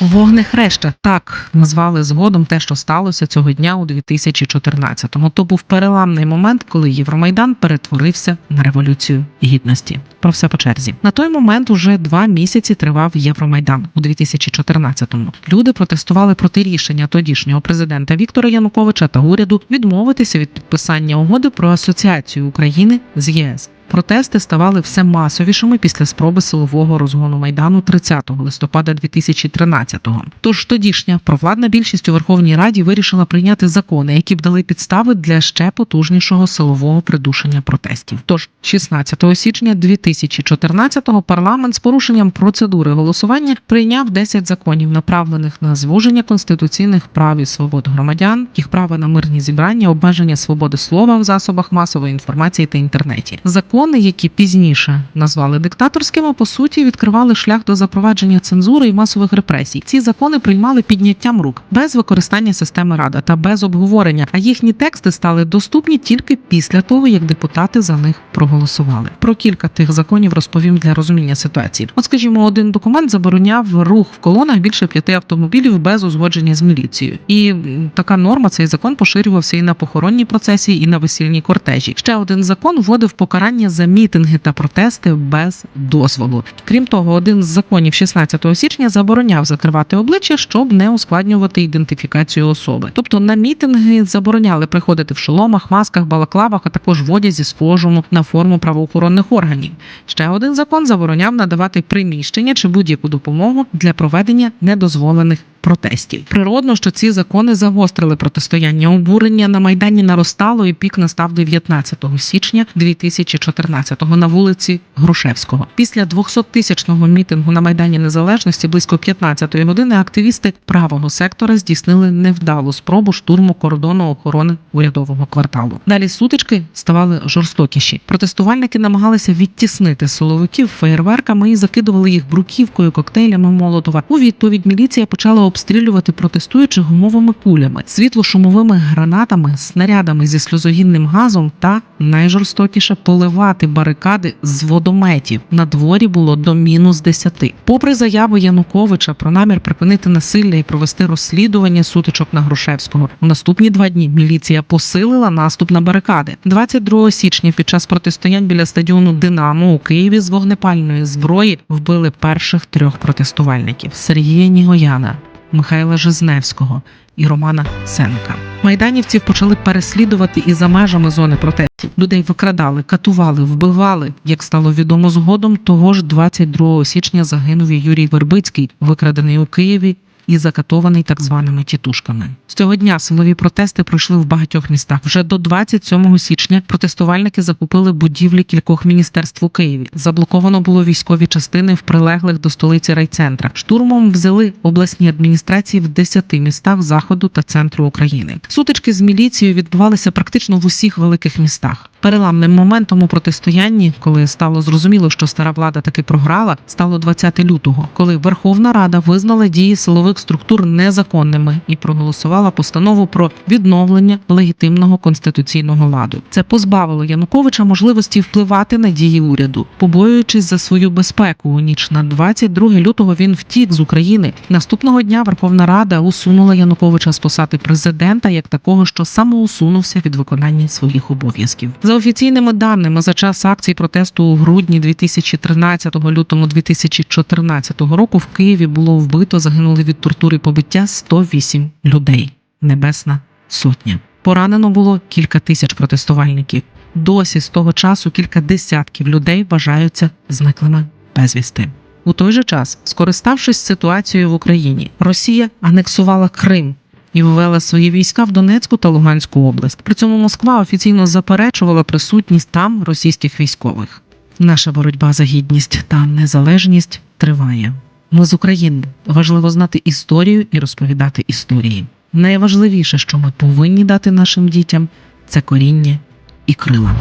Вогнехреща так назвали згодом те, що сталося цього дня у 2014-му. То був переламний момент, коли Євромайдан перетворився на революцію гідності. Про все по черзі. На той момент уже два місяці тривав Євромайдан у 2014-му. Люди протестували проти рішення тодішнього президента Віктора Януковича та уряду відмовитися від підписання угоди про асоціацію України з ЄС. Протести ставали все масовішими після спроби силового розгону майдану 30 листопада 2013-го. Тож тодішня провладна більшість у Верховній Раді вирішила прийняти закони, які б дали підстави для ще потужнішого силового придушення протестів. Тож 16 січня 2014-го парламент з порушенням процедури голосування прийняв 10 законів, направлених на звуження конституційних прав і свобод громадян, їх права на мирні зібрання, обмеження свободи слова в засобах масової інформації та інтернеті. Закони, які пізніше назвали диктаторськими, по суті відкривали шлях до запровадження цензури і масових репресій. Ці закони приймали підняттям рук без використання системи рада та без обговорення. А їхні тексти стали доступні тільки після того, як депутати за них проголосували. Про кілька тих законів розповім для розуміння ситуації. От, скажімо, один документ забороняв рух в колонах більше п'яти автомобілів без узгодження з міліцією. І така норма, цей закон поширювався і на похоронні процесії, і на весільні кортежі. Ще один закон вводив покарання за мітинги та протести без дозволу. Крім того, один з законів 16 січня забороняв закривати обличчя, щоб не ускладнювати ідентифікацію особи. Тобто на мітинги забороняли приходити в шоломах, масках, балаклавах, а також в одязі схожому на форму правоохоронних органів. Ще один закон забороняв надавати приміщення чи будь-яку допомогу для проведення недозволених протестів. Природно, що ці закони загострили протистояння. Обурення на майдані наростало, і пік настав 19 січня 2014-го на вулиці Грушевського. Після 200-тисячного мітингу на майдані Незалежності близько 15-ї години активісти правого сектора здійснили невдалу спробу штурму кордону охорони урядового кварталу. Далі сутички ставали жорстокіші. Протестувальники намагалися відтіснити силовиків феєрверками і закидували їх бруківкою, коктейлями Молотова. У відповідь міліція почала обстрілювати протестуючих гумовими кулями, світлошумовими гранатами, снарядами зі сльозогінним газом та найжорстокіше поливати барикади з водометів. На дворі було до мінус 10. Попри заяву Януковича про намір припинити насилля і провести розслідування сутичок на Грушевського, у наступні два дні міліція посилила наступ на барикади. 22 січня під час протистоянь біля стадіону Динамо у Києві з вогнепальної зброї вбили перших трьох протестувальників Сергія Нігояна, Михайла Жизневського і Романа Сенка. Майданівців почали переслідувати і за межами зони протестів. Людей викрадали, катували, вбивали. Як стало відомо згодом, того ж 22 січня загинув і Юрій Вербицький, викрадений у Києві і закатований так званими тітушками. З цього дня силові протести пройшли в багатьох містах. Вже до 27 січня протестувальники закупили будівлі кількох міністерств у Києві. Заблоковано було військові частини в прилеглих до столиці райцентрах. Штурмом взяли обласні адміністрації в 10 містах заходу та центру України. Сутички з міліцією відбувалися практично в усіх великих містах. Переламним моментом у протистоянні, коли стало зрозуміло, що стара влада таки програла, стало 20 лютого, коли Верховна Рада визнала дії силових структур незаконними і проголосувала постанову про відновлення легітимного конституційного ладу. Це позбавило Януковича можливості впливати на дії уряду, побоюючись за свою безпеку. У ніч на 22 лютого він втік з України. Наступного дня Верховна Рада усунула Януковича з посади президента як такого, що самоусунувся від виконання своїх обов'язків. За офіційними даними, за час акцій протесту у грудні 2013 лютому 2014 року в Києві було вбито, загинули від тортури побиття 108 людей. Небесна сотня. Поранено було кілька тисяч протестувальників. Досі з того часу кілька десятків людей вважаються зниклими безвісти. У той же час, скориставшись ситуацією в Україні, Росія анексувала Крим і ввела свої війська в Донецьку та Луганську область. При цьому Москва офіційно заперечувала присутність там російських військових. Наша боротьба за гідність та незалежність триває. Ми з України важливо знати історію і розповідати історії. Найважливіше, що ми повинні дати нашим дітям, це коріння і крила.